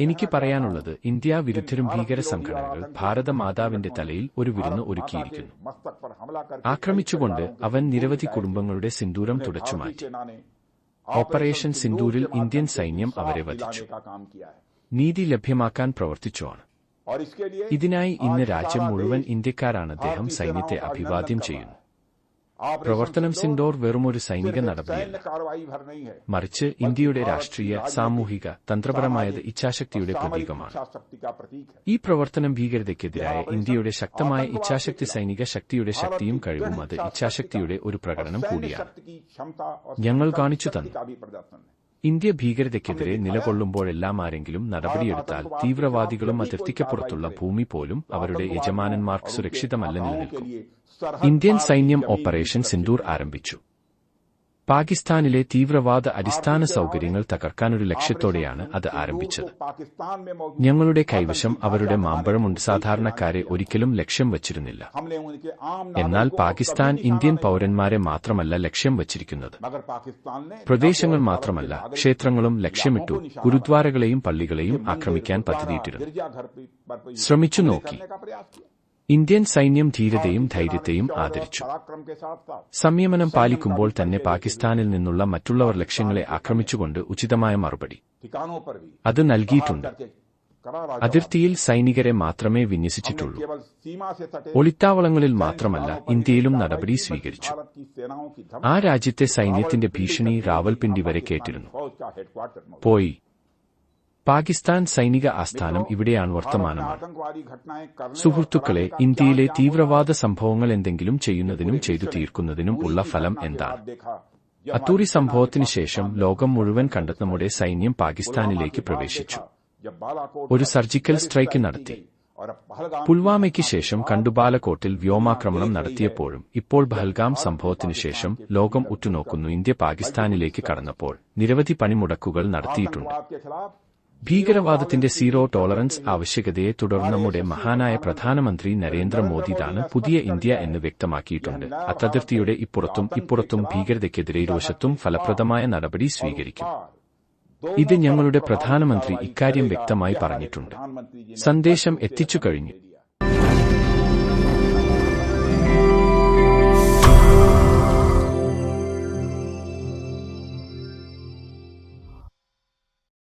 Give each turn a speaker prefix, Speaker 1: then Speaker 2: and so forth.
Speaker 1: എനിക്ക് പറയാനുള്ളത് ഇന്ത്യ വിരുദ്ധരും ഭീകര സംഘടനകൾ ഭാരതമാതാവിന്റെ തലയിൽ ഒരു വിരുന്ന് ഒരുക്കിയിരിക്കുന്നു. ആക്രമിച്ചുകൊണ്ട് അവൻ നിരവധി കുടുംബങ്ങളുടെ സിന്ദൂരം തുടച്ചുമാറ്റി ഓപ്പറേഷൻ സിന്ദൂരിൽ ഇന്ത്യൻ സൈന്യം അവരെ വധിച്ചു. നീതി ലഭ്യമാക്കാൻ പ്രവർത്തിച്ചുമാണ് ഇതിനായി ഇന്ന് രാജ്യം മുഴുവൻ ഇന്ത്യക്കാരാണ് അദ്ദേഹം സൈന്യത്തെ അഭിവാദ്യം ചെയ്യുന്നു. പ്രവർത്തനം സിൻഡോർ വെറുമൊരു സൈനിക നടപടിയല്ല മറിച്ച് ഇന്ത്യയുടെ രാഷ്ട്രീയ സാമൂഹിക തന്ത്രപരമായത് ഇച്ഛാശക്തിയുടെ പ്രതീകമാണ്. ഈ പ്രവർത്തനം ഭീകരതയ്ക്കെതിരായ ഇന്ത്യയുടെ ശക്തമായ ഇച്ഛാശക്തി സൈനിക ശക്തിയുടെ ശക്തിയും കഴിവും അത് ഇച്ഛാശക്തിയുടെ ഒരു പ്രകടനം കൂടിയാണ്. ഞങ്ങൾ കാണിച്ചു തന്നു. ഇന്ത്യ ഭീകരതയ്ക്കെതിരെ നിലകൊള്ളുമ്പോഴെല്ലാം ആരെങ്കിലും നടപടിയെടുത്താൽ തീവ്രവാദികളും അതിർത്തിക്കപ്പുറത്തുള്ള ഭൂമി പോലും അവരുടെ യജമാനന്മാർക്ക് സുരക്ഷിതമല്ല നിലനിൽക്കും. ഇന്ത്യൻ സൈന്യം ഓപ്പറേഷൻ സിന്ദൂർ ആരംഭിച്ചു. പാകിസ്ഥാനിലെ തീവ്രവാദ അടിസ്ഥാന സൗകര്യങ്ങൾ തകർക്കാനൊരു ലക്ഷ്യത്തോടെയാണ് അത് ആരംഭിച്ചത്. ഞങ്ങളുടെ കൈവശം അവരുടെ മാമ്പഴമുണ്ട്. സാധാരണക്കാരെ ഒരിക്കലും ലക്ഷ്യം വച്ചിരുന്നില്ല. എന്നാൽ പാകിസ്ഥാൻ ഇന്ത്യൻ പൌരന്മാരെ മാത്രമല്ല ലക്ഷ്യം വച്ചിരിക്കുന്നത്. പ്രദേശങ്ങൾ മാത്രമല്ല ക്ഷേത്രങ്ങളും ലക്ഷ്യമിട്ടു ഗുരുദ്വാരകളെയും പള്ളികളെയും ആക്രമിക്കാൻ പദ്ധതിയിട്ടിരുന്നു. ശ്രമിച്ചു നോക്കി. ഇന്ത്യൻ സൈന്യം ധീരതയും ധൈര്യത്തെയും ആദരിച്ചു. സംയമനം പാലിക്കുമ്പോൾ തന്നെ പാകിസ്ഥാനിൽ നിന്നുള്ള മറ്റുള്ളവർ ലക്ഷ്യങ്ങളെ ആക്രമിച്ചുകൊണ്ട് ഉചിതമായ മറുപടി. അത് നൽകിയിട്ടുണ്ട്. അതിർത്തിയിൽ സൈനികരെ മാത്രമേ വിന്യസിച്ചിട്ടുള്ളൂ. ഒളിത്താവളങ്ങളിൽ മാത്രമല്ല ഇന്ത്യയിലും നടപടി സ്വീകരിച്ചു. ആ രാജ്യത്തെ സൈന്യത്തിന്റെ ഭീഷണി റാവൽപിണ്ടി വരെ കേട്ടിരുന്നു. പോയി. പാകിസ്ഥാൻ സൈനിക ആസ്ഥാനം ഇവിടെയാണ്
Speaker 2: വർത്തമാനം
Speaker 1: സുഹൃത്തുക്കളെ ഇന്ത്യയിലെ തീവ്രവാദ സംഭവങ്ങൾ എന്തെങ്കിലും ചെയ്യുന്നതിനും ചെയ്തു തീർക്കുന്നതിനും ഉള്ള ഫലം എന്താണ്? അത്തൂരി സംഭവത്തിന് ശേഷം ലോകം മുഴുവൻ കണ്ട നമ്മുടെ സൈന്യം പാകിസ്ഥാനിലേക്ക് പ്രവേശിച്ചു. ഒരു സർജിക്കൽ സ്ട്രൈക്ക് നടത്തി. പുൽവാമയ്ക്ക് ശേഷം കണ്ടുബാലക്കോട്ടിൽ വ്യോമാക്രമണം നടത്തിയപ്പോഴും ഇപ്പോൾ ബഹൽഗാം സംഭവത്തിന് ശേഷം ലോകം ഉറ്റുനോക്കുന്നു. ഇന്ത്യ പാകിസ്ഥാനിലേക്ക് കടന്നപ്പോൾ നിരവധി പണിമുടക്കുകൾ നടത്തിയിട്ടുണ്ട്. ഭീകരവാദത്തിന്റെ സീറോ ടോളറൻസ് ആവശ്യകതയെ തുടർന്ന് നമ്മുടെ മഹാനായ പ്രധാനമന്ത്രി നരേന്ദ്രമോദിതാണ് പുതിയ ഇന്ത്യ എന്ന് വ്യക്തമാക്കിയിട്ടുണ്ട്. അത്തതിർത്തിയുടെ ഇപ്പുറത്തും ഇപ്പുറത്തും ഭീകരതയ്ക്കെതിരെ ഇരുവശത്തും ഫലപ്രദമായ നടപടി സ്വീകരിക്കും. ഇത് ഞങ്ങളുടെ പ്രധാനമന്ത്രി ഇക്കാര്യം വ്യക്തമായി പറഞ്ഞിട്ടുണ്ട്. സന്ദേശം എത്തിച്ചു കഴിഞ്ഞു.